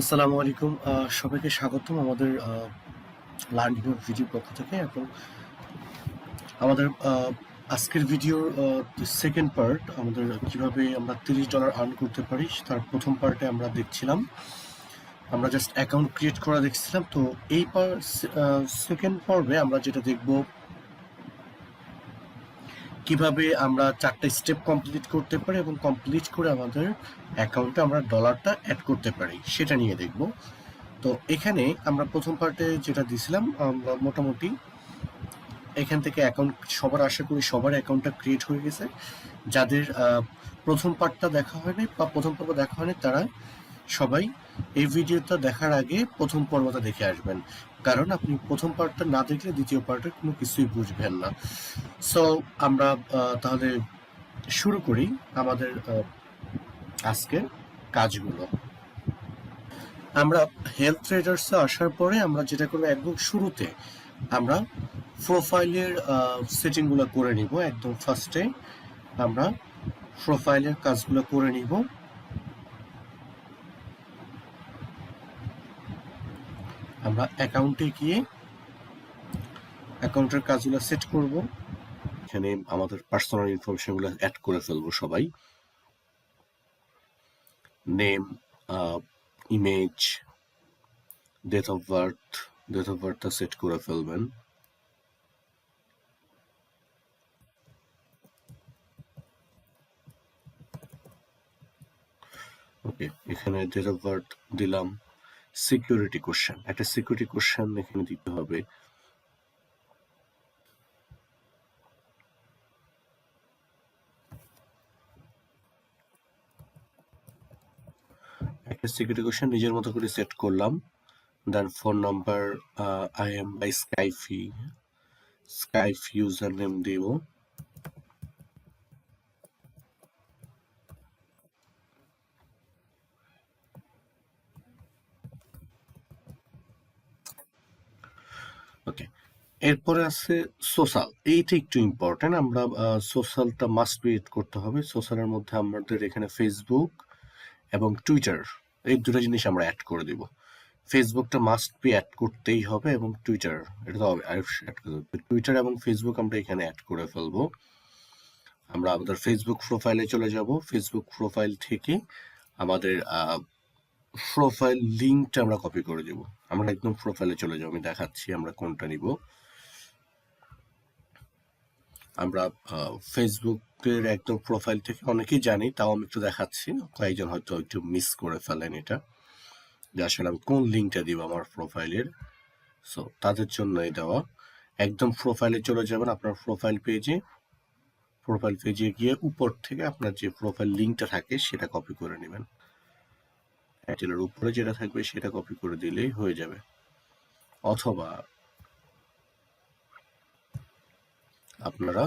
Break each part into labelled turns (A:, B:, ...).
A: আসসালামু আলাইকুম। সবাইকে স্বাগতম আমাদের লার্নিং ভিডিও পক্ষ থেকে এবং আমাদের আজকের ভিডিওর সেকেন্ড পার্ট আমাদের কীভাবে আমরা তিরিশ ডলার আর্ন করতে পারি, তার প্রথম পার্টে আমরা দেখছিলাম। আমরা জাস্ট অ্যাকাউন্ট ক্রিয়েট করা দেখছিলাম। তো এই পার সেকেন্ড পর্বে আমরা যেটা দেখব কীভাবে আমরা চারটে স্টেপ কমপ্লিট করতে পারি এবং কমপ্লিট করে আমাদের অ্যাকাউন্টে আমরা ডলারটা অ্যাড করতে পারি, সেটা নিয়ে দেখব। তো এখানে আমরা প্রথম পার্টে যেটা দিছিলাম আমরা মোটামুটি এখান থেকে অ্যাকাউন্ট সবার, আশা করি সবার অ্যাকাউন্টটা ক্রিয়েট হয়ে গেছে। যাদের প্রথম পার্টটা দেখা হয়নি বা প্রথম পর্ব দেখা হয়নি, তারা সবাই এই ভিডিওটা দেখার আগে প্রথম পর্বটা দেখে আসবেন। কারণ আপনি প্রথম পার্টটা না দেখলে দ্বিতীয় পার্টের কোনো কিছুই বুঝবেন না। সো আমরা তাহলে শুরু করি আমাদের আজকের কাজগুলো। আমরা হেলথ ট্রেডার্সে আসার পরে আমরা যেটা করব একদম শুরুতে, আমরা প্রোফাইলের সেটিংগুলো করে নিব। একদম ফার্স্টে আমরা প্রোফাইলের কাজগুলো করে নিব। আমরা অ্যাকাউন্টে গিয়ে অ্যাকাউন্টের কাজগুলো সেট করব। এখানে আমাদের পার্সোনাল ইনফরমেশনগুলো অ্যাড করে ফেলব সবাই। Name image date of birth date of বার্থটা set করে ফেলবেন। ওকে এখানে ডেট অফ বার্থ দিলাম। সিকিউরিটি কোশ্চেন একটা সিকিউরিটি কোশ্চেন এখানে দিতে হবে। একটা সিকিউরিটি কোশ্চেন নিজের মতো করে সেট করলাম। Then phone number I M by Skype Skype user name দিব। ওকে এরপরে আছে সোশ্যাল এইটা একটু ইম্পর্টেন্ট আমরা সোশ্যালটা মাস্ট ক্রিয়েট করতে হবে। সোশ্যালের মধ্যে আমাদের এখানে ফেসবুক এবং টুইটার এই দুটো জিনিস আমরা অ্যাড করে দিব। ফেসবুকটা মাস্ট বি অ্যাড করতেই হবে এবং টুইটার এটা তো অ্যাড করে দেবো। টুইটার এবং ফেসবুক আমরা এখানে অ্যাড করে ফেলব। আমরা আমাদের ফেসবুক প্রোফাইলে চলে যাব। ফেসবুক প্রোফাইল থেকে আমাদের প্রোফাইল লিঙ্কটা আমরা কপি করে দেব। আমরা একদম প্রোফাইলে চলে যাব, আমি দেখাচ্ছি আমরা কোনটা নিব। আমরা ফেসবুকের একদম প্রোফাইল থেকে অনেকেই জানি, তাও আমি একটু দেখাচ্ছি। কয়েকজন হয়তো একটু মিস করে ফেলেন এটা। যে আসলে আমি কোন লিঙ্কটা দিব আমার প্রোফাইলের সো তাদের জন্য দেওয়া। একদম প্রোফাইলে চলে যাবেন আপনার প্রোফাইল পেজে প্রোফাইল পেজে গিয়ে উপর থেকে আপনার যে প্রোফাইল লিঙ্কটা থাকে, সেটা কপি করে নেবেন। টাইটেলের উপরে যেটা থাকবে সেটা কপি করে দিলেই হয়ে যাবে। অথবা আপনারা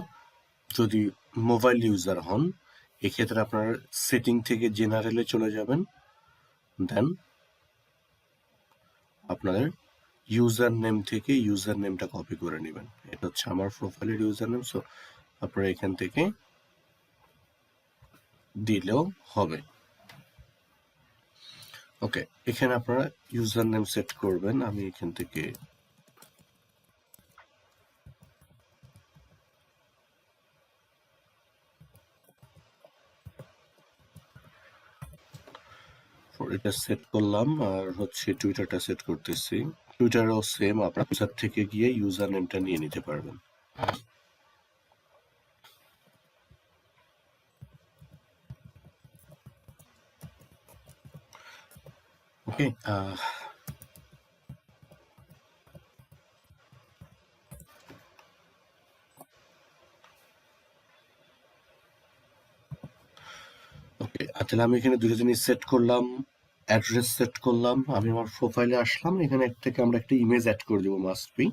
A: যদি মোবাইল ইউজার হন, এক্ষেত্রে আপনার সেটিং থেকে জেনারেলে চলে যাবেন। দেন আপনাদের ইউজার নেম থেকে ইউজার নেমটা কপি করে নেবেন। এটা হচ্ছে আমার প্রোফাইলের ইউজার নেম সো আপনারা এখান থেকে দিলেও হবে। ওকে এখানে আপনারা ইউজার নেম সেট করবেন, আমি এখান থেকে এটা সেট করলাম, আর হচ্ছে টুইটারটা সেট করতেছি। টুইটারও সেম আপনার থেকে গিয়ে ইউজার নেমটা নিয়ে নিতে পারবেন। ওকে ওকে তাহলে আমি এখানে দুটো জিনিস সেট করলাম অ্যাড্রেস সেট করলাম, আমি আমার প্রোফাইলে আসলাম, এখানে থেকে আমরা একটা ইমেজ অ্যাড করে দেবো মাস্ট বি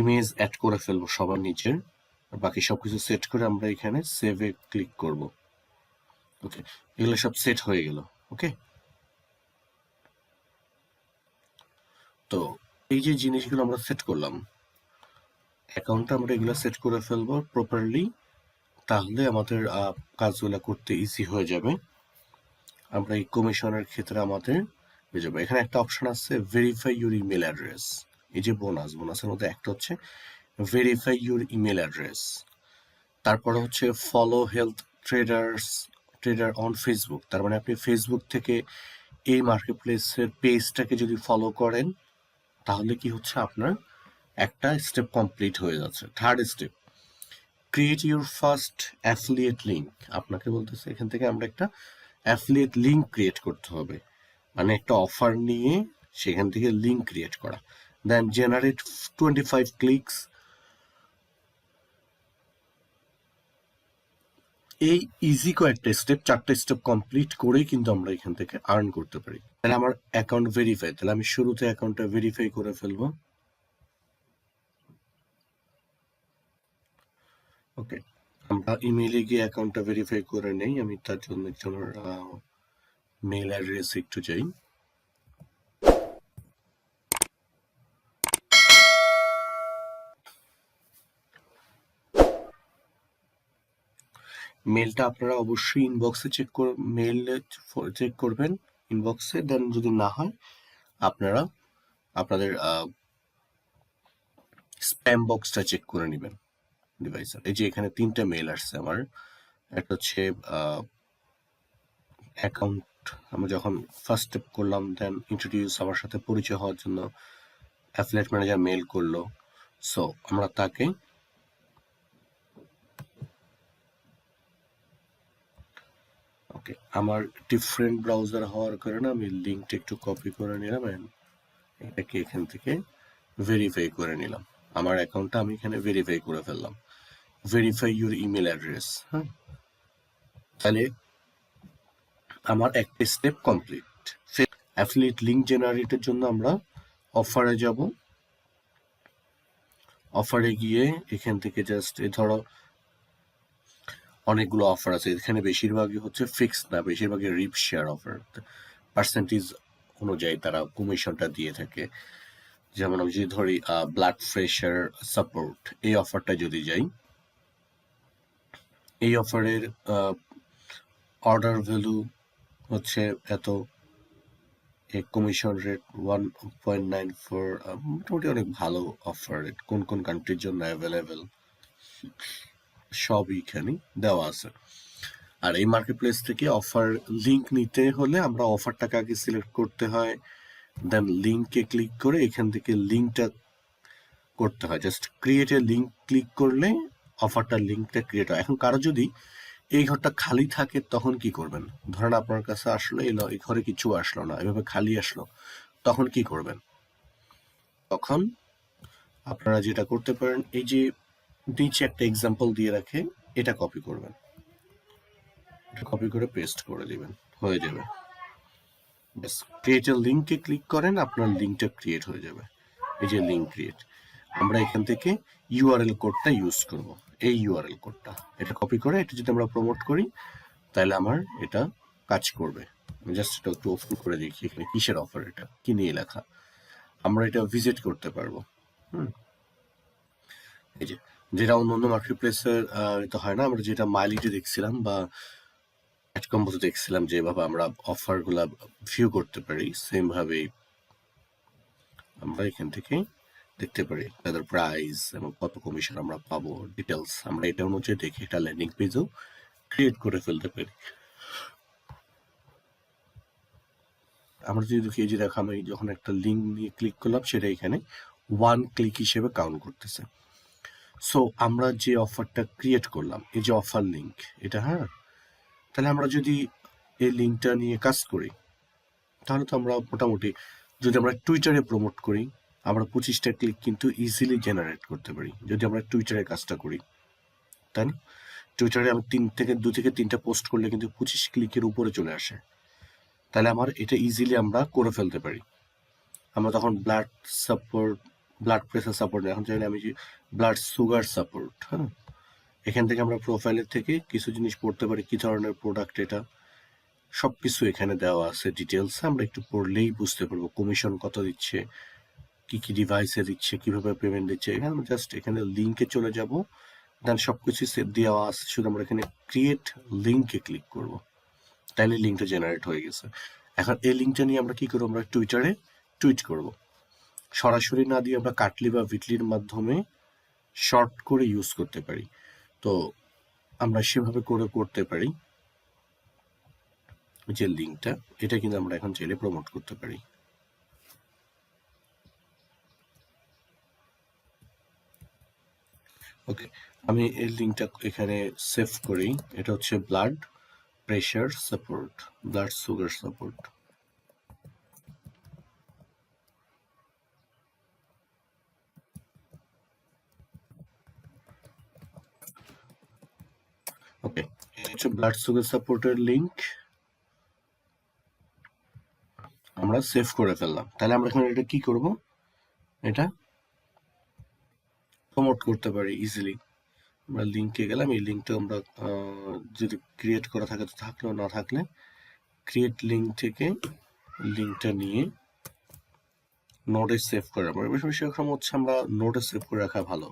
A: ইমেজ অ্যাড করে ফেলব সবার নিচের বাকি সব কিছু সেট করে আমরা এখানে সেভে ক্লিক করব। ওকে এগুলো সব সেট হয়ে গেল ওকে তো এই যে জিনিসগুলো আমরা সেট করলাম অ্যাকাউন্টটা আমরা এগুলো সেট করে ফেলব প্রপারলি তাহলে আমাদের কাজগুলো করতে ইজি হয়ে যাবে। আমরা এই কমিশনের ক্ষেত্রে আমাদের হয়ে এখানে একটা অপশন আছে ভেরিফাই ইউর ইমেল অ্যাড্রেস এই যে বোনাস বোনাসের মধ্যে একটা হচ্ছে ভেরিফাই ইউর ইমেল অ্যাড্রেস তারপরে হচ্ছে follow health traders trader on Facebook তার মানে আপনি ফেসবুক থেকে এই মার্কেট প্লেসের পেজটাকে যদি ফলো করেন তাহলে কি হচ্ছে আপনার? একটা স্টেপ কমপ্লিট হয়ে যাচ্ছে। Third step create your first affiliate link আপনাকে বলতেছে, এখান থেকে আমরা একটা অ্যাফিলিয়েট লিঙ্ক ক্রিয়েট করতে হবে। মানে একটা অফার নিয়ে সেখান থেকে লিঙ্ক ক্রিয়েট করা। Then generate twenty five clicks এই ইজি কয়েকটা স্টেপ চারটে স্টেপ কমপ্লিট করেই কিন্তু আমরা এখান থেকে আর্ন করতে পারি। তাহলে আমার অ্যাকাউন্ট ভেরিফাই তাহলে আমি শুরুতে অ্যাকাউন্টটা ভেরিফাই করে ফেলব। ওকে আমরা ইমেইলে গিয়ে অ্যাকাউন্টটা ভেরিফাই করে নেই, আমি তার জন্য মেইল মেল অ্যাড্রেস একটু চাই। মেলটা আপনারা অবশ্যই ইনবক্সে চেক কর মেল চেক করবেন ইনবক্সে দেন যদি না হয়, আপনারা আপনাদের স্প্যাম বক্সটা চেক করে নেবেন ডিভাইসের এই যে এখানে তিনটা মেল আসছে আমার, একটা হচ্ছে অ্যাকাউন্ট আমরা যখন ফার্স্ট স্টেপ করলাম দেন ইন্ট্রোডিউস আমার সাথে পরিচয় হওয়ার জন্য অ্যাফিলেট ম্যানেজার মেল করল। সো আমরা তাকে ওকে আমার ডিফারেন্ট ব্রাউজার হওয়ার কারণে আমি লিঙ্কটা একটু কপি করে নিলাম এটাকে এখান থেকে ভেরিফাই করে নিলাম। আমার অ্যাকাউন্টটা আমি এখানে ভেরিফাই করে ফেললাম। ভেরিফাই ইউর ইমেল অ্যাড্রেস হ্যাঁ? তাহলে আমার একটা স্টেপ কমপ্লিট অ্যাফিলিয়েট লিঙ্ক জেনারেটের জন্য আমরা অফারে যাব। অফারে গিয়ে এখান থেকে জাস্ট এ ধরো অনেকগুলো অফার আছে। এখানে বেশিরভাগই হচ্ছে ফিক্সড না, বেশিরভাগই রিপ শেয়ার অফার পার্সেন্টেজ অনুযায়ী তারা কমিশনটা দিয়ে থাকে। যেমন আমি যদি ধরি ব্লাড প্রেশার সাপোর্ট এই অফারটা যদি যাই, এই অফারের অর্ডার ভ্যালু হচ্ছে এত। Commission rate one point nine four মোটামুটি অনেক ভালো অফার কোন কোন কান্ট্রির জন্য অ্যাভেলেবেল সবই এখানে দেওয়া আছে। আর এই মার্কেট প্লেস থেকে অফার লিঙ্ক নিতে হলে আমরা অফারটাকে আগে সিলেক্ট করতে হয় দেন লিঙ্কে ক্লিক করে এখান থেকে লিঙ্কটা করতে হয়। Just create a link click করলে অফারটার লিঙ্কটা ক্রিয়েট হয়। এখন কারও যদি এই ঘরটা খালি থাকে তখন কি করবেন? ধরেন আপনার কাছে আসলো এলো এই ঘরে কিছু আসলো না, এভাবে খালি আসলো, তখন কি করবেন? তখন আপনারা যেটা করতে পারেন, এই যে নিচে একটা এক্সাম্পল দিয়ে রাখে এটা কপি করবেন। এটা কপি করে পেস্ট করে দিবেন, হয়ে যাবে। ব্যাস ক্রিয়েটের লিঙ্কে ক্লিক করেন, আপনার লিঙ্কটা ক্রিয়েট হয়ে যাবে। এই যে লিঙ্ক ক্রিয়েট আমরা এখান থেকে ইউআরএল কোডটা ইউজ করব। এই ইউআরএল কোডটা এটা কপি করে এটা যদি আমরা প্রমোট করি, তাহলে আমার এটা কাজ করবে। জাস্ট এটা একটু ওপেন করে দেখি এখানে কিসের অফার এটা, কি নিয়ে লেখা। আমরা এটা ভিজিট করতে পারব। হুম। এই যে যেটা অন্য অন্য মার্কেট প্লেসের তো হয় না। আমরা যেটা মাইলিটে দেখছিলাম বা অ্যাডকম্বোতে দেখছিলাম যেভাবে আমরা অফারগুলা ভিউ করতে পারি সেম ভাবেই আমরা এখান থেকে দেখতে পারি তাদের প্রাইস এবং কত কমিশন আমরা পাবো ডিটেলস আমরা এটা অনুযায়ী দেখে এটা ল্যান্ডিং পেজও ক্রিয়েট করে ফেলতে পারি। আমরা যদি দেখি যে দেখো, আমি যখন একটা লিঙ্ক নিয়ে ক্লিক করলাম, সেটা এখানে ওয়ান ক্লিক হিসেবে কাউন্ট করতেছে। সো আমরা যে অফারটা ক্রিয়েট করলাম, এই যে অফার লিঙ্ক এটা হ্যাঁ? তাহলে আমরা যদি এই লিঙ্কটা নিয়ে কাজ করি, তাহলে তো আমরা মোটামুটি, যদি আমরা টুইটারে প্রমোট করি, আমরা পঁচিশটা ক্লিক কিন্তু ইজিলি জেনারেট করতে পারি, যদি আমরা টুইটারে কাজটা করি, তাই না? টুইটারে আমি তিন থেকে, দু থেকে তিনটা পোস্ট করলে কিন্তু পঁচিশ ক্লিকের উপরে চলে আসে। তাহলে আমার এটা ইজিলি আমরা করে ফেলতে পারি। আমরা তখন blood support blood pressure support এখন চাইলে আমি ব্লাড সুগার সাপোর্ট হ্যাঁ? এখান থেকে আমরা প্রোফাইলের থেকে কিছু জিনিস পড়তে পারি, কি ধরনের প্রোডাক্ট এটা? সব কিছু এখানে দেওয়া আছে ডিটেলস আমরা একটু পড়লেই বুঝতে পারব কমিশন কত দিচ্ছে, কি কি ডিভাইসে দিচ্ছে, কীভাবে পেমেন্ট দিচ্ছে, এখানে জাস্ট এখানে লিঙ্কে চলে যাব দেন সব কিছু দেওয়া আছে, শুধু আমরা এখানে ক্রিয়েট লিঙ্কে ক্লিক করব। তাইলে লিঙ্কটা জেনারেট হয়ে গেছে। এখন এই লিঙ্কটা নিয়ে আমরা কি করব? আমরা টুইটারে টুইট করব। সরাসরি না দিয়ে আমরা কাটলি বা ভিটলির মাধ্যমে শর্ট করে ইউজ করতে পারি। তো আমরা সেভাবে করে করতে পারি যে লিঙ্কটা। এটা কিন্তু আমরা এখন চাইলে প্রমোট করতে পারি। ওকে আমি এই লিঙ্কটা এখানে সেভ করি। এটা হচ্ছে blood pressure support blood sugar support okay হচ্ছে ব্লাড সুগার সাপোর্টের লিংক আমরা সেভ করে ফেললাম। তাহলে আমরা এখন এটা কি করব? এটা প্রমোট করতে পারি ইজিলি আমরা লিঙ্কে গেলাম, এই লিঙ্কটা আমরা যদি ক্রিয়েট করা থাকে, তো থাকলেও না থাকলে ক্রিয়েট লিঙ্ক থেকে লিঙ্কটা নিয়ে নোটে সেভ করে রাখব। বেশি বেশি হচ্ছে আমরা নোটে সেভ করে রাখা ভালো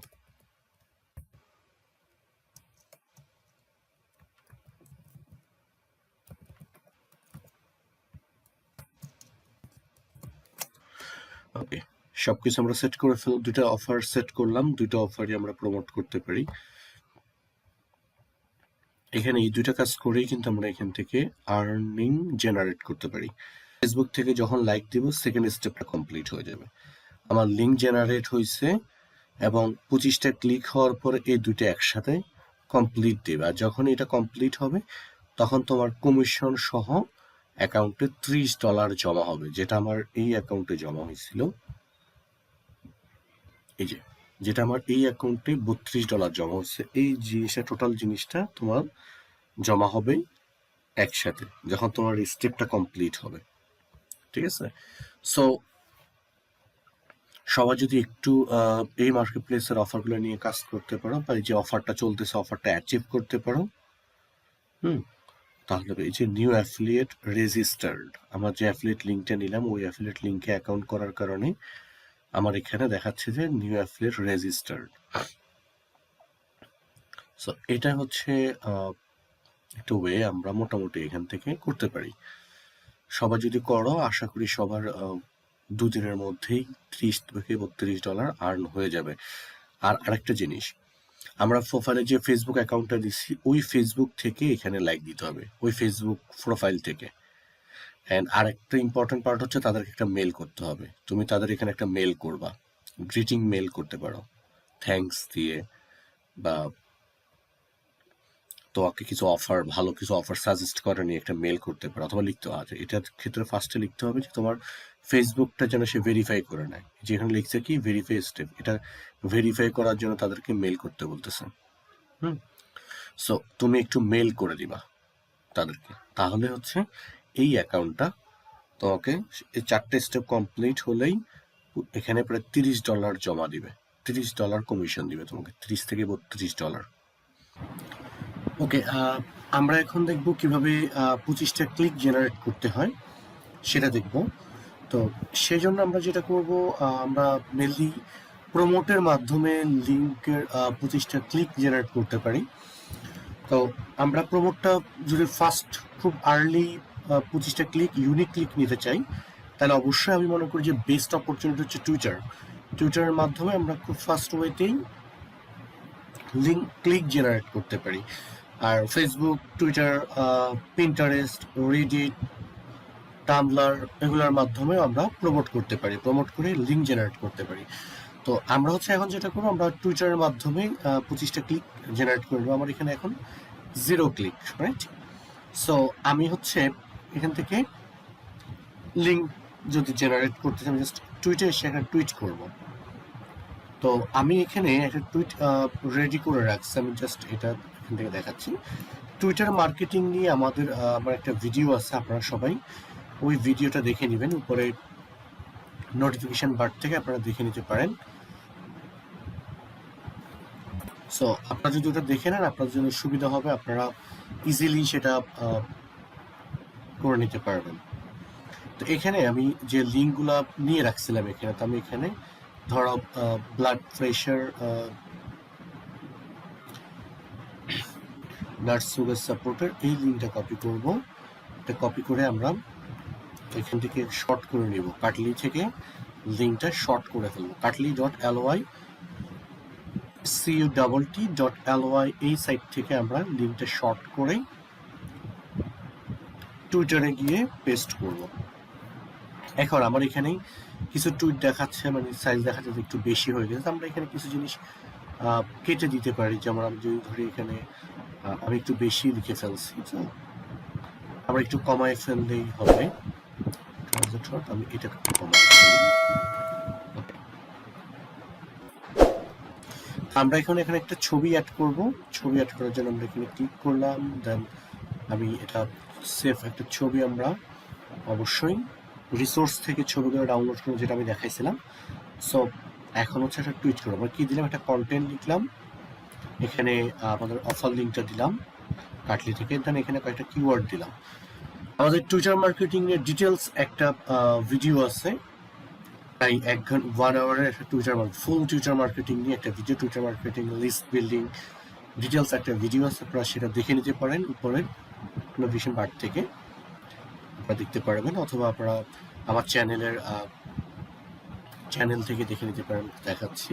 A: ওকে সবকিছু আমরা সেট করে ফেল, দুইটা অফার সেট করলাম, দুইটা অফারই আমরা প্রমোট করতে পারি। এখানে এই দুইটা কাজ করেই কিন্তু আমরা এখান থেকে আর্নিং জেনারেট করতে পারি। ফেসবুক থেকে যখন লাইক দিব সেকেন্ড স্টেপটা কমপ্লিট হয়ে যাবে। আমার লিঙ্ক জেনারেট হয়েছে এবং পঁচিশটা ক্লিক হওয়ার পরে এই দুইটা একসাথে কমপ্লিট দেবে। আর যখন এটা কমপ্লিট হবে, তখন তোমার কমিশন সহ অ্যাকাউন্টে ত্রিশ ডলার জমা হবে, যেটা আমার এই অ্যাকাউন্টে জমা হয়েছিল। এই যে, যেটা আমার এই অ্যাকাউন্টে বত্রিশ ডলার জমা হচ্ছে, এই জিনিসটা টোটাল জিনিসটা তোমার জমা হবে একসাথে, যখন তোমার স্টেপটা কমপ্লিট হবে। ঠিক আছে? সো সবাই যদি একটু এই মার্কেট প্লেসের অফারগুলো নিয়ে কাজ করতে পারো, বা এই যে অফারটা চলতেছে অফারটা অ্যাচিভ করতে পারো, হুম, তাহলে এই যে নিউ অ্যাফিলিয়েট রেজিস্টার্ড আমরা যে অ্যাফিলিয়েট লিঙ্কটা নিলাম, ওই অ্যাফিলিয়েট লিঙ্কে অ্যাকাউন্ট করার কারণে আমার এখানে দেখাচ্ছে যে নিউ অ্যাফিলিয়েট রেজিস্টার্ড সো এটা হচ্ছে একটা ওয়ে আমরা মোটামুটি এখান থেকে করতে পারি। সবাই যদি করো, আশা করি সবার দুদিনের মধ্যেই ত্রিশ থেকে বত্রিশ ডলার আর্ন হয়ে যাবে। আর আরেকটা জিনিস, আমরা প্রোফাইলে যে ফেসবুক অ্যাকাউন্টটা দিচ্ছি ওই ফেসবুক থেকে এখানে লাইক দিতে হবে। ওই ফেসবুক প্রোফাইল থেকে। অ্যান্ড আরেকটা ইম্পর্টেন্ট পার্ট হচ্ছে তাদেরকে একটা মেল করতে হবে। তুমি তাদের এখানে একটা মেল করবা। গ্রিটিং মেল করতে পারো। থ্যাঙ্কস দিয়ে বা তোমাকে কিছু অফার ভালো কিছু অফার সাজেস্ট করে নিয়ে একটা মেল করতে পারো অথবা লিখতে হবে এটার ক্ষেত্রে ফার্স্টে লিখতে হবে যে তোমার ফেসবুকটা যেন সে ভেরিফাই করে নেয়। যেখানে লিখছে কি ভেরিফাই স্টেপ এটা ভেরিফাই করার জন্য তাদেরকে মেল করতে বলতেছে। হুম? সো তুমি একটু মেল করে দিবা তাদেরকে। তাহলে হচ্ছে অ্যাকাউন্টটা তোমাকে এই চারটে স্টেপ কমপ্লিট হলেই এখানে প্রায় তিরিশ ডলার জমা দিবে। তিরিশ ডলার কমিশন দিবে তোমাকে, তিরিশ থেকে বত্রিশ ডলার ওকে আমরা এখন দেখব কীভাবে পঁচিশটা ক্লিক জেনারেট করতে হয়, সেটা দেখব। তো সেই জন্য আমরা যেটা করব আমরা মেনলি প্রমোটের মাধ্যমে লিঙ্কের পঁচিশটা ক্লিক জেনারেট করতে পারি। তো আমরা প্রমোটটা যদি ফার্স্ট খুব আর্লি পঁচিশটা ক্লিক ইউনিক ক্লিক নিতে চাই, তাহলে অবশ্যই আমি মনে করি যে বেস্ট অপরচুনিটি হচ্ছে টুইটার টুইটারের মাধ্যমে আমরা খুব ফার্স্ট ওয়েতেই লিঙ্ক ক্লিক জেনারেট করতে পারি। আর Facebook Twitter Pinterest Reddit Tumblr এগুলোর মাধ্যমে আমরা প্রমোট করতে পারি প্রমোট করে লিঙ্ক জেনারেট করতে পারি। তো আমরা হচ্ছে এখন যেটা করব, আমরা টুইটারের মাধ্যমে পঁচিশটা ক্লিক জেনারেট করব। আমার এখানে এখন জিরো ক্লিক রাইট সো আমি হচ্ছে এখান থেকে লিঙ্ক যদি জেনারেট করতে চাই জাস্ট টুইটে এসে একটা টুইট করব। তো আমি এখানে একটা টুইট রেডি করে রাখছি, আমি জাস্ট এটা এখান থেকে দেখাচ্ছি। টুইটার মার্কেটিং নিয়ে আমাদের আমার একটা ভিডিও আছে, আপনারা সবাই ওই ভিডিওটা দেখে নেবেন। উপরে নোটিফিকেশন বার থেকে আপনারা দেখে নিতে পারেন। সো আপনারা যদি ওটা দেখে নেন, আপনাদের জন্য সুবিধা হবে, আপনারা ইজিলি সেটা করে নিতে পারবেন। তো এখানে আমি যে লিঙ্কগুলো নিয়ে রাখছিলাম এখানে, তো আমি এখানে ধরো ব্লাড প্রেশার ব্লাড সুগার সাপোর্টের এই লিঙ্কটা কপি করব। এটা কপি করে আমরা এখান থেকে শর্ট করে নিব। কাটলি থেকে লিঙ্কটা শর্ট করে ফেলব। Cuttly dot L Y C U double T dot L Y এই সাইট থেকে আমরা লিঙ্কটা শর্ট করে টুইটারে গিয়ে পেস্ট করব। এখন আমার এখানে কিছু টুইট দেখাচ্ছে মানে সাইজ দেখাচ্ছে একটু বেশি হয়ে গেছে। আমরা এখানে কিছু জিনিস কেটে দিতে পারি। যেমন আমি যদি ধরি এখানে আমি একটু বেশি লিখে ফেলছি। আমরা একটু কমায় ফেললেই হবে। আমি এটা Okay. আমরা এখন এখানে একটা ছবি অ্যাড করব। ছবি অ্যাড করার জন্য আমরা এখানে ক্লিক করলাম। দেন আমি এটা সেফ একটা ছবি আমরা অবশ্যই রিসোর্স থেকে ছবিগুলো ডাউনলোড করব যেটা আমি দেখাইছিলাম। সো এখন হচ্ছে একটা টুইট করব। আমরা কি দিলাম? একটা কন্টেন্ট লিখলাম। এখানে আমাদের অফার লিঙ্কটা দিলাম কাটলি থেকে। দেন এখানে কয়েকটা কিওয়ার্ড দিলাম। আমাদের টুইটার মার্কেটিং এর ডিটেলস একটা ভিডিও আছে। তাই এক ঘণ্টা ওয়ান আওয়ারের একটা Twitter market full Twitter marketing নিয়ে একটা video Twitter marketing list building details একটা ভিডিও আছে। আপনারা সেটা দেখে নিতে পারেন উপরের নোটিফিকেশন বার থেকে আপনারা দেখতে পারবেন, অথবা আপনারা আমার চ্যানেলের চ্যানেল থেকে দেখে নিতে পারেন, দেখাচ্ছি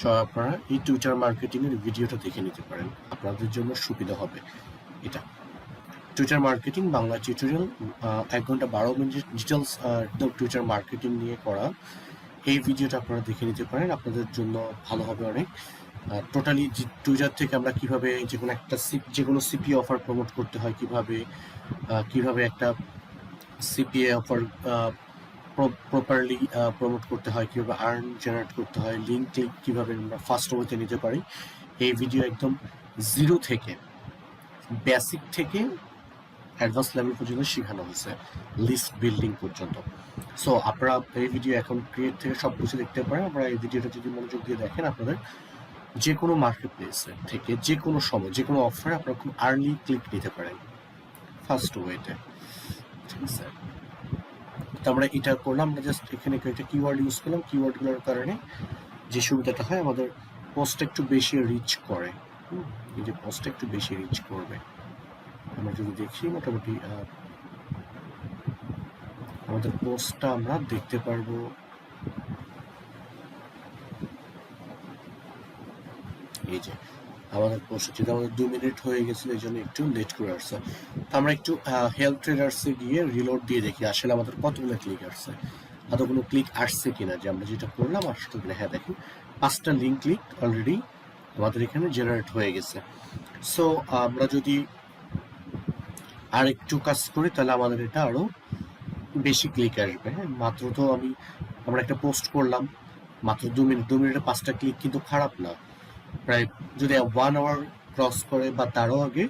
A: সব আপনারা এই টুইটার মার্কেটিং এর ভিডিওটা দেখে নিতে পারেন, আপনাদের জন্য সুবিধা হবে এটা। টুইটার মার্কেটিং বাংলা টিউটোরিয়াল এক ঘণ্টা বারো মিনিট ডিটেলস টুইটার মার্কেটিং নিয়ে করা, এই ভিডিওটা আপনারা দেখে নিতে পারেন, আপনাদের জন্য ভালো হবে অনেক। টোটালি টুইটার থেকে আমরা কীভাবে যে কোনো একটা সি- যে কোনো সিপি অফার প্রমোট করতে হয়, কীভাবে কীভাবে একটা সিপিএ অফার প্রপারলি প্রমোট করতে হয়, কীভাবে আর্ন জেনারেট করতে হয় লিঙ্ক ক্লিক কীভাবে আমরা ফাস্ট ওয়েতে নিতে পারি, এই ভিডিও একদম জিরো থেকে বেসিক থেকে অ্যাডভান্স লেভেল পর্যন্ত শেখানো হয়েছে লিস্ট বিল্ডিং পর্যন্ত। সো আপনারা এই ভিডিও এখন ক্রিয়েট থেকে সব কিছু দেখতে পারেন, আপনারা এই ভিডিওটা যদি মনোযোগ দিয়ে দেখেন, আপনাদের যে কোনো মার্কেট প্লেসে থেকে যে কোনো সময় যে কোনো অফারে আপনারা খুব আর্লি ক্লিক নিতে পারেন। ফার্স্ট ওয়েতে ঠিক আছে? তো আমরা এটা করলাম আমরা জাস্ট এখানে কয়েকটা কিওয়ার্ড ইউজ করলাম। কিওয়ার্ডগুলোর কারণে যে সুবিধাটা হয় আমাদের পোস্ট একটু বেশি রিচ করে। হুম, যে পোস্ট একটু বেশি রিচ করবে। আমরা যদি দেখি মোটামুটি আমাদের পোস্টটা আমরা দেখতে পারব। এই যে, আমাদের যেটা আমাদের দু মিনিট হয়ে গেছিল এই জন্য একটু লেট করে আসছে। তো আমরা একটু হেল্প ট্রেডার্সে গিয়ে রিলোড দিয়ে দেখি, আসলে আমাদের কতগুলো ক্লিক আসছে এতগুলো ক্লিক আসছে কিনা, যে আমরা যেটা করলাম আসছে কিনা হ্যাঁ দেখুন, পাঁচটা লিঙ্ক ক্লিক অলরেডি আমাদের এখানে জেনারেট হয়ে গেছে। সো আমরা যদি আর একটু কাজ করি, তাহলে আমাদের এটা আরও বেশি ক্লিক আসবে হ্যাঁ। মাত্র তো আমি, আমরা একটা পোস্ট করলাম, মাত্র দু মিনিট, দু মিনিটে পাঁচটা ক্লিক কিন্তু খারাপ না। প্রায় যদি ওয়ান আওয়ার ক্রস করে বা তারও আগে,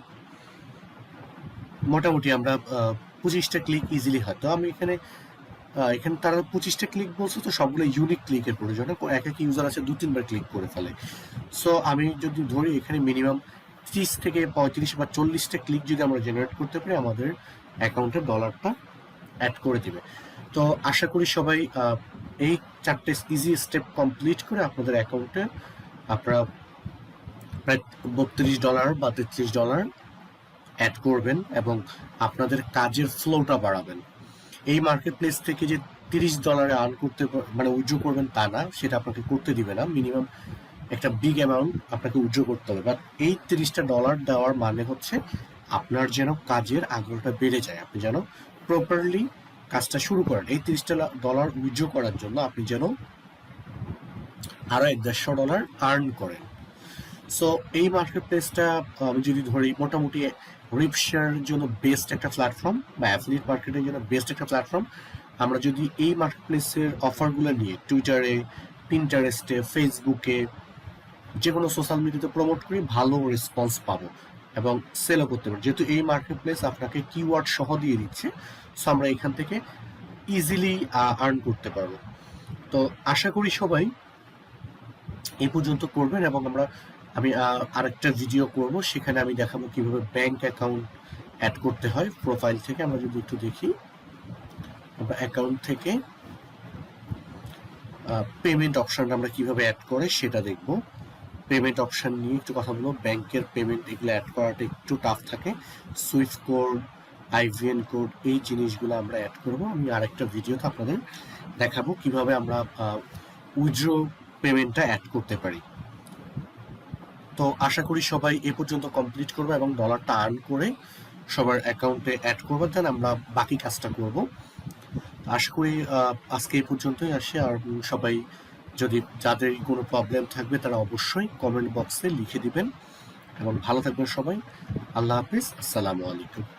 A: মোটামুটি আমরা পঁচিশটা ক্লিক ইজিলি হয়। তো আমি এখানে এখানে তারা পঁচিশটা ক্লিক বলছে, তো সবগুলো ইউনিক ক্লিকের প্রয়োজন। এক এক ইউজার আছে, দু তিনবার ক্লিক করে ফেলে। সো আমি যদি ধরি, এখানে মিনিমাম ত্রিশ থেকে পঁয়ত্রিশ বা চল্লিশটা ক্লিক যদি আমরা জেনারেট করতে পারি, আমাদের অ্যাকাউন্টে ডলারটা অ্যাড করে দিবে। তো আশা করি সবাই এই চারটে ইজি স্টেপ কমপ্লিট করে আপনাদের অ্যাকাউন্টে আপনারা প্রায় বত্রিশ ডলার বা তেত্রিশ ডলার অ্যাড করবেন এবং আপনাদের কাজের ফ্লোটা বাড়াবেন। এই মার্কেট প্লেস থেকে যে তিরিশ ডলারে আর্ন করতে মানে উজ্জ্ব করবেন তা না, সেটা আপনাকে করতে দিবে না। মিনিমাম একটা বিগ অ্যামাউন্ট আপনাকে উজ্জ্ব করতে হবে। বাট এই তিরিশটা ডলার দেওয়ার মানে হচ্ছে আপনার যেন কাজের আগ্রহটা বেড়ে যায়। আপনি যেন প্রপারলি কাজটা শুরু করেন। এই তিরিশটা ডলার উজ্জ্ব করার জন্য আপনি যেন আরও এক দেড়শো ডলার আর্ন করেন। সো এই মার্কেট প্লেসটা আমি যদি ধরি, মোটামুটি রিপশার জন্য বেস্ট একটা প্ল্যাটফর্ম বা অ্যাফিলিয়েট মার্কেটের জন্য বেস্ট একটা প্ল্যাটফর্ম আমরা যদি এই মার্কেট প্লেসের অফারগুলো নিয়ে টুইটারে পিন্টারেস্টে ফেসবুকে যে কোনো সোশ্যাল মিডিয়াতে প্রমোট করি, ভালো রেসপন্স পাবো এবং সেলও করতে পারব। যেহেতু এই মার্কেট প্লেস আপনাকে কিওয়ার্ড সহ দিয়ে দিচ্ছে সো আমরা এখান থেকে ইজিলি আর্ন করতে পারব। তো আশা করি সবাই এই পর্যন্ত করবেন এবং আমরা আমি আরেকটা ভিডিও করব। সেখানে আমি দেখাবো কীভাবে ব্যাংক অ্যাকাউন্ট অ্যাড করতে হয় প্রোফাইল থেকে। আমরা যদি একটু দেখি, আমরা অ্যাকাউন্ট থেকে পেমেন্ট অপশনটা আমরা কীভাবে অ্যাড করে সেটা দেখব। পেমেন্ট অপশন নিয়ে একটু কথা বলব। ব্যাংকের পেমেন্ট এগুলো অ্যাড করাটা একটু টাফ থাকে। সুইফট কোড আইভিএন কোড এই জিনিসগুলো আমরা অ্যাড করব। আমি আরেকটা ভিডিওতে আপনাদের দেখাবো কীভাবে আমরা উইথড্র পেমেন্টটা অ্যাড করতে পারি। তো আশা করি সবাই এ পর্যন্ত কমপ্লিট করব এবং ডলারটা আর্ন করে সবার অ্যাকাউন্টে অ্যাড করব দেন আমরা বাকি কাজটা করব। আশা করি আজকে এ পর্যন্তই আসে। আর সবাই যদি যাদের কোনো প্রবলেম থাকবে, তারা অবশ্যই কমেন্ট বক্সে লিখে দিবেন। এবং ভালো থাকবেন সবাই। আল্লাহ হাফিজ। আসসালামু আলাইকুম।